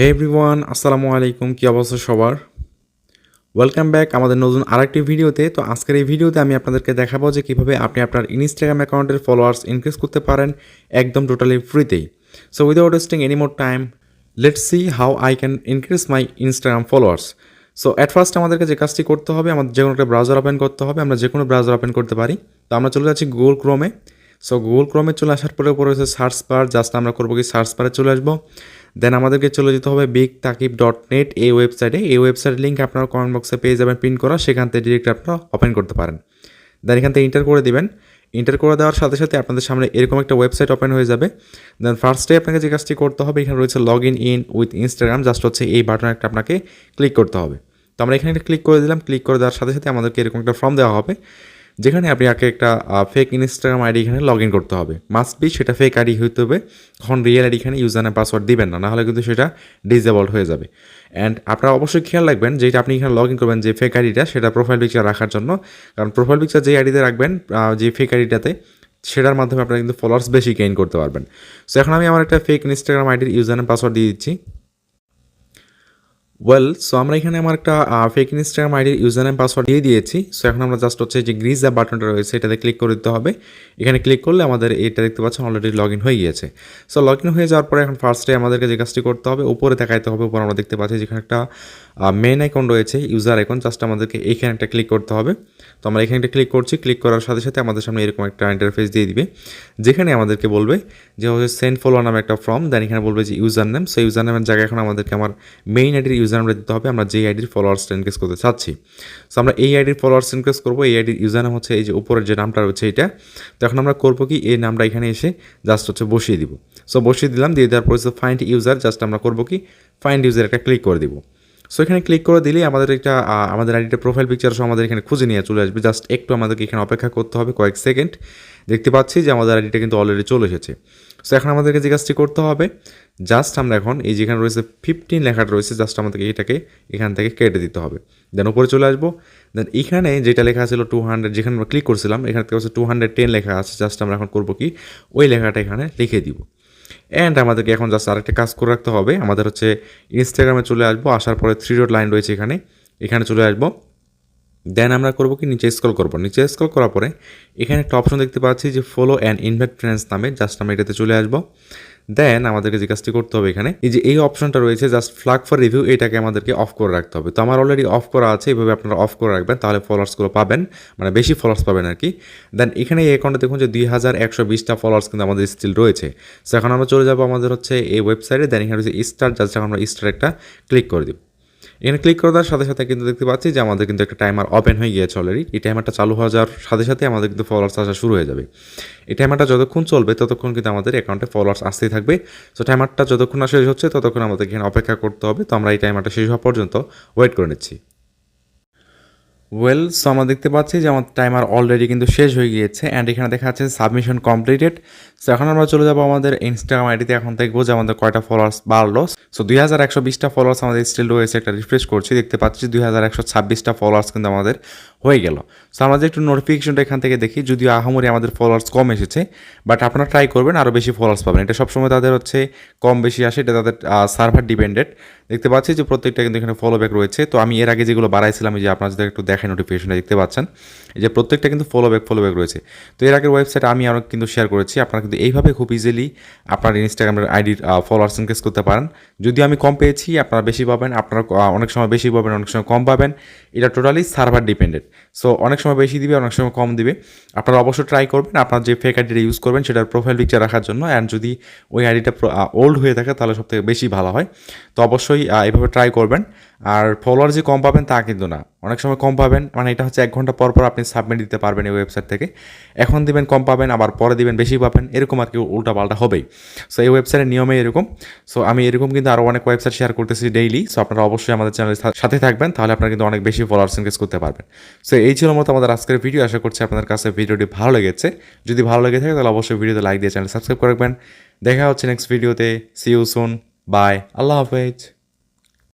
হে everyone আসসালামু আলাইকুম। কী অবস্থা সবার? ওয়েলকাম ব্যাক আমাদের নতুন আরেকটি ভিডিওতে। তো আজকের এই ভিডিওতে আমি আপনাদেরকে দেখাবো যে কীভাবে আপনি আপনার ইনস্টাগ্রাম অ্যাকাউন্টের ফলোয়ার্স ইনক্রিজ করতে পারেন একদম totally ফ্রিতেই so without wasting any more time let's see how I can increase my Instagram followers so at first আমাদেরকে যে কাজটি করতে হবে, আমাদের যে কোনো একটা ব্রাউজার ওপেন করতে হবে, আমরা যে কোনো ব্রাউজার ওপেন করতে পারি। তো আমরা চলে যাচ্ছি গুগল ক্রোমে সো গুগল ক্রোমে চলে আসার পরে উপরে হচ্ছে সার্চ বার জাস্ট আমরা করব কি সার্চ বারে চলে আসব। দেন আমাদেরকে চলে যেতে হবে বিগ তাকিব ডট নেট এই ওয়েবসাইটে এই ওয়েবসাইটের লিঙ্ক আপনারা কমেন্ট বক্সে পেয়ে যাবেন প্রিন্ট করা, সেখান থেকে ডিরেক্ট আপনারা ওপেন করতে পারেন। দেন এখান থেকে ইন্টার করে দিবেন। ইন্টার করে দেওয়ার সাথে সাথে আপনাদের সামনে এরকম একটা ওয়েবসাইট ওপেন হয়ে যাবে। দেন ফার্স্টে আপনাকে যে কাজটি করতে হবে, এখানে রয়েছে log in in with Instagram just হচ্ছে এই বাটন একটা আপনাকে ক্লিক করতে হবে। তো আমরা এখানে একটা ক্লিক করে দিলাম। ক্লিক করে দেওয়ার সাথে সাথে আমাদেরকে এরকম একটা ফর্ম দেওয়া হবে। যেখানে আপনি আগে একটা ফেক ইনস্টাগ্রাম আইডি এখানে লগ ইন করতে হবে। মাস্ট বি সেটা ফেক আইডি হইতে হবে। তখন রিয়েল আইডি এখানে ইউজার নেম পাসওয়ার্ড দিবেন না, নাহলে কিন্তু সেটা ডিজেবল্ড হয়ে যাবে। অ্যান্ড আপনারা অবশ্যই খেয়াল রাখবেন যেটা আপনি এখানে লগ ইন করবেন যে ফেক আইডিটা সেটা প্রোফাইল পিকচার রাখার জন্য। কারণ প্রোফাইল পিকচার যে আইডিতে রাখবেন যে ফেক আইডিটাতে সেটার মাধ্যমে আপনারা কিন্তু ফলোয়ার্স বেশি গেইন করতে পারবেন। সো এখন আমি আমার একটা ফেক ইনস্টাগ্রাম আইডির ইউজার নেম পাসওয়ার্ড দিয়ে দিচ্ছি। ওয়েল সো আমরা এখানে আমার একটা ফেক ইনস্টাগ্রাম আইডির ইউজার নেম পাসওয়ার্ড দিয়ে দিয়েছি। সো এখন আমরা জাস্ট হচ্ছে যে গ্রিজ দ্য বাটনটা রয়েছে, এটাতে ক্লিক করে দিতে হবে। এখানে ক্লিক করলে আমাদের এটা দেখতে পাচ্ছেন অলরেডি লগ ইন হয়ে গিয়েছে। সো লগ ইন হয়ে যাওয়ার পরে এখন ফার্স্টে আমাদেরকে যে কাজটি করতে হবে, উপরে দেখাইতে হবে, উপরে আমরা দেখতে পাচ্ছি যেখানে একটা মেন আইকন রয়েছে ইউজার আইকন জাস্ট আমাদেরকে এইখানে একটা ক্লিক করতে হবে। তো আমরা এখানে একটা ক্লিক করছি ক্লিক করার সাথে সাথে আমাদের সামনে এরকম একটা ইন্টারফেস দিয়ে দিবে, যেখানে আমাদেরকে বলবে যে হচ্ছে সেন্ট ফলো নামে একটা ফর্ম দেন এখানে বলবে যে ইউজার নেম সেই ইউজার নেমের জায়গায় এখন আমাদেরকে আমার মেইন আইডির ইউজার নেমটা দিতে হবে, আমরা যেই আইডির ফলোয়ার্স ইনক্রিজ করতে চাচ্ছি। সো আমরা এই আইডির ফলোয়ার্স ইনক্রিজ করব, এই আইডির ইউজার নেম হচ্ছে এই যে উপরের যে নামটা রয়েছে এটা। তো এখন আমরা করব কি, এই নামটা এখানে এসে জাস্ট হচ্ছে বসিয়ে দিব। সো বসিয়ে দিলাম, দিয়ে দেওয়ার পর ফাইন্ড ইউজার জাস্ট আমরা করব কি ফাইন্ড ইউজার একটা ক্লিক করে দিব। সো এখানে ক্লিক করে দিলেই আমাদের একটা আমাদের আইডিটা প্রোফাইল পিকচার সহ আমাদের এখানে খুঁজে নিয়ে চলে আসবে। জাস্ট একটু আমাদেরকে এখানে অপেক্ষা করতে হবে কয়েক সেকেন্ড দেখতে পাচ্ছি যে আমাদের আইডিটা কিন্তু অলরেডি চলে এসেছে। সো এখন আমাদেরকে যে কাজটি করতে হবে জাস্ট আমরা এখন এই যেখানে রয়েছে ফিফটিন লেখাটা রয়েছে জাস্ট আমাদেরকে এটাকে এখান থেকে কেটে দিতে হবে। দেন উপরে চলে আসব। দেন এখানে যেটা লেখা ছিল টু হান্ড্রেড যেখানে আমরা ক্লিক করছিলাম, এখান থেকে হচ্ছে টু হান্ড্রেড টেন লেখা আছে জাস্ট আমরা এখন করব কি? ওই লেখাটা এখানে লিখে দিব। অ্যান্ড আমাদেরকে এখন জাস্ট আরেকটা কাজ করে রাখতে হবে। আমাদের হচ্ছে ইনস্টাগ্রামে চলে আসব। আসার পরে থ্রি ডট লাইন রয়েছে এখানে। এখানে চলে আসব। দেন আমরা করব কি? নিচে স্ক্রল করব। নিচে স্ক্রল করার পরে এখানে একটা অপশন দেখতে পাচ্ছি যে ফলো অ্যান্ড ইনভাইট ফ্রেন্ডস নামে জাস্ট আমরা এটাতে চলে আসব। দেন আমাদেরকে যে কাজটি করতে হবে এখানে, এই যে এই অপশনটা রয়েছে জাস্ট ফ্লাগ ফর রিভিউ এটাকে আমাদেরকে অফ করে রাখতে হবে। তো আমার অলরেডি অফ করা আছে এইভাবে আপনারা অফ করে রাখবেন, তাহলে ফলোয়ার্সগুলো পাবেন মানে বেশি ফলোয়ার্স পাবেন আর কি। দেন এখানে এই অ্যাকাউন্টে দেখুন যে দুই হাজার একশো বিশটা ফলোয়ার্স কিন্তু আমাদের স্টিল রয়েছে। সো এখন আমরা চলে যাব আমাদের হচ্ছে এই ওয়েবসাইটে দেন এখানে হচ্ছে স্টার জাস্ট আমরা স্টার একটা ক্লিক করে দিব। এখানে ক্লিক করে দেওয়ার সাথে সাথে কিন্তু দেখতে পাচ্ছি যে আমাদের কিন্তু একটা টাইমার ওপেন হয়ে গিয়েছে অলরেডি এই টাইমারটা চালু হয়ে যাওয়ার সাথে সাথে আমাদের কিন্তু ফলোয়ার্স আসা শুরু হয়ে যাবে। এই টাইমারটা যতক্ষণ চলবে ততক্ষণ কিন্তু আমাদের অ্যাকাউন্টে ফলোয়ার্স আসতেই থাকবে। সো টাইমারটা যতক্ষণ না শেষ হচ্ছে ততক্ষণ আমাদের এখানে অপেক্ষা করতে হবে। তো আমরা এই টাইমারটা শেষ হওয়া পর্যন্ত ওয়েট করে নিচ্ছি। ওয়েল সো আমরা দেখতে পাচ্ছি যে আমার টাইমার অলরেডি কিন্তু শেষ হয়ে গিয়েছে অ্যান্ড এখানে দেখা যাচ্ছে সাবমিশন কমপ্লিটেড সো এখন আমরা চলে যাব আমাদের ইনস্টাগ্রাম আইডিতে, এখন দেখব যে আমাদের কয়টা ফলোয়ার্স বাড়লো। সো দুই হাজার একশো বিশটা ফলোয়ার্স আমাদের স্টিল রয়েছে, একটা রিফ্রেশ করছি। দেখতে পাচ্ছি দুই হাজার একশো ছাব্বিশটা ফলোয়ার্স কিন্তু আমাদের হয়ে গেল। সো আমাদের একটু নোটিফিকেশনটা এখান থেকে দেখি, যদিও আহামরি আমাদের ফলোয়ার্স কম এসেছে বাট আপনারা ট্রাই করবেন আরও বেশি ফলোয়ার্স পাবেন। এটা সবসময় তাদের হচ্ছে কম বেশি আসে, এটা তাদের সার্ভার ডিপেন্ডেড দেখতে পাচ্ছি যে প্রত্যেকটা কিন্তু এখানে ফলো ব্যাক রয়েছে। তো আমি এর আগে যেগুলো বাড়াইছিলাম যে আপনারা যদি একটু দেখেন নোটিফিকেশনটা দেখতে পাচ্ছেন যে প্রত্যেকটা কিন্তু ফলো ব্যাক ফলো ব্যাক রয়েছে। তো এর আগের ওয়েবসাইট আমি আরও কিন্তু শেয়ার করেছি, আপনারা কিন্তু এইভাবে খুব ইজিলি আপনার ইনস্টাগ্রামের আইডির ফলোয়ার্স ইনক্রিজ করতে পারেন। যদিও আমি কম পেয়েছি, আপনারা বেশি পাবেন, আপনারা অনেক সময় বেশি পাবেন, অনেক সময় কম পাবেন, এটা টোটালি সার্ভার ডিপেন্ডেড সো অনেক সময় বেশি দিবে, অনেক সময় কম দিবে। আপনারা অবশ্যই ট্রাই করবেন। আপনার যে ফেক আইডিটা ইউজ করবেন, সেটার প্রোফাইল পিকচার রাখার জন্য। অ্যান্ড যদি ওই আইডিটা ওল্ড হয়ে থাকে, তাহলে সবথেকে বেশি ভালো হয়। তো অবশ্যই এভাবে ট্রাই করবেন। আর ফলোয়ার যে কম পাবেন তা কিন্তু না। অনেক সময় কম পাবেন মানে এটা হচ্ছে এক ঘণ্টা পর পর আপনি সাবমিট দিতে পারবেন এই ওয়েবসাইট থেকে। এখন দিবেন, কম পাবেন, আবার পরে দিবেন, বেশি পাবেন, এরকম আর কি উল্টা পাল্টা হবেই। সো এই ওয়েবসাইটের নিয়মে এরকম। সো আমি এরকম কিন্তু আরও অনেক ওয়েবসাইট শেয়ার করতেছি ডেইলি সো আপনারা অবশ্যই আমাদের চ্যানেলের সাথে থাকবেন, তাহলে আপনারা কিন্তু অনেক বেশি ফলোয়ার্স ইনক্রিজ করতে পারবেন। সো এই ছিল মতো আমাদের আজকের ভিডিও আশা করছি আপনাদের কাছে ভিডিওটি ভালো লেগেছে। যদি ভালো লেগে থাকে, তাহলে অবশ্যই ভিডিওতে লাইক দিয়ে চ্যানেল সাবস্ক্রাইব করে রাখবেন। দেখা হচ্ছে নেক্সট ভিডিওতে সি ইউ সুন বাই আল্লাহ হাফেজ।